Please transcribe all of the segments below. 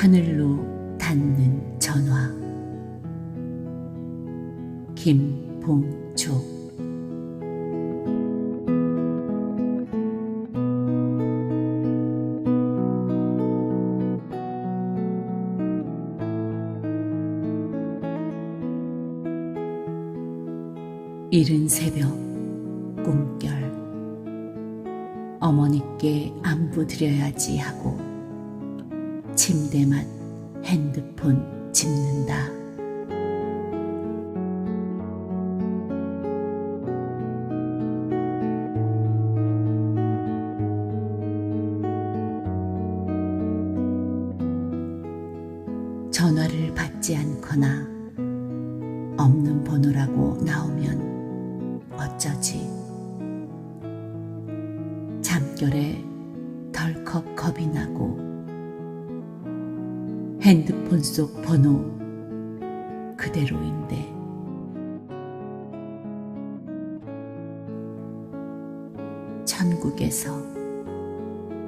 하늘로 닿는 전화. 김봉조 이른 새벽 꿈결. 어머니께 안부 드려야지 하고 침대만 핸드폰 짚는다. 전화를 받지 않거나 없는 번호라고 나오면 어쩌지? 잠결에 덜컥 겁이 나고 핸드폰 속 번호 그대로인데 천국에서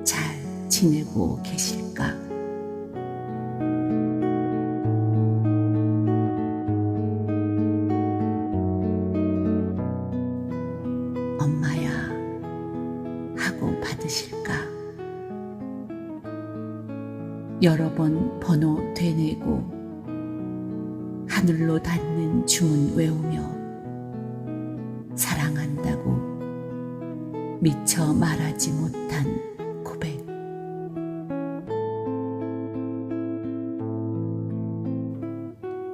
잘 지내고 계실까? 엄마야 하고 받으실까? 여러 번 번호 되뇌고 하늘로 닿는 주문 외우며 사랑한다고 미처 말하지 못한 고백.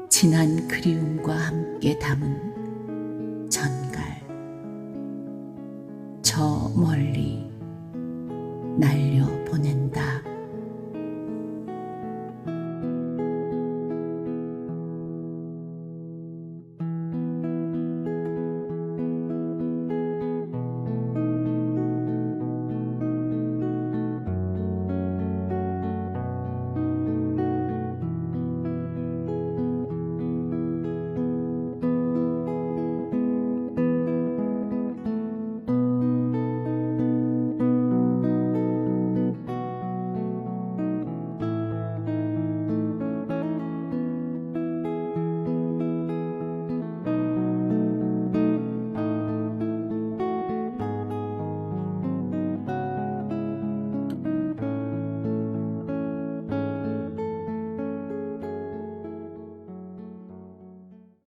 진한 그리움과 함께 담은 전갈. 저 멀리 날려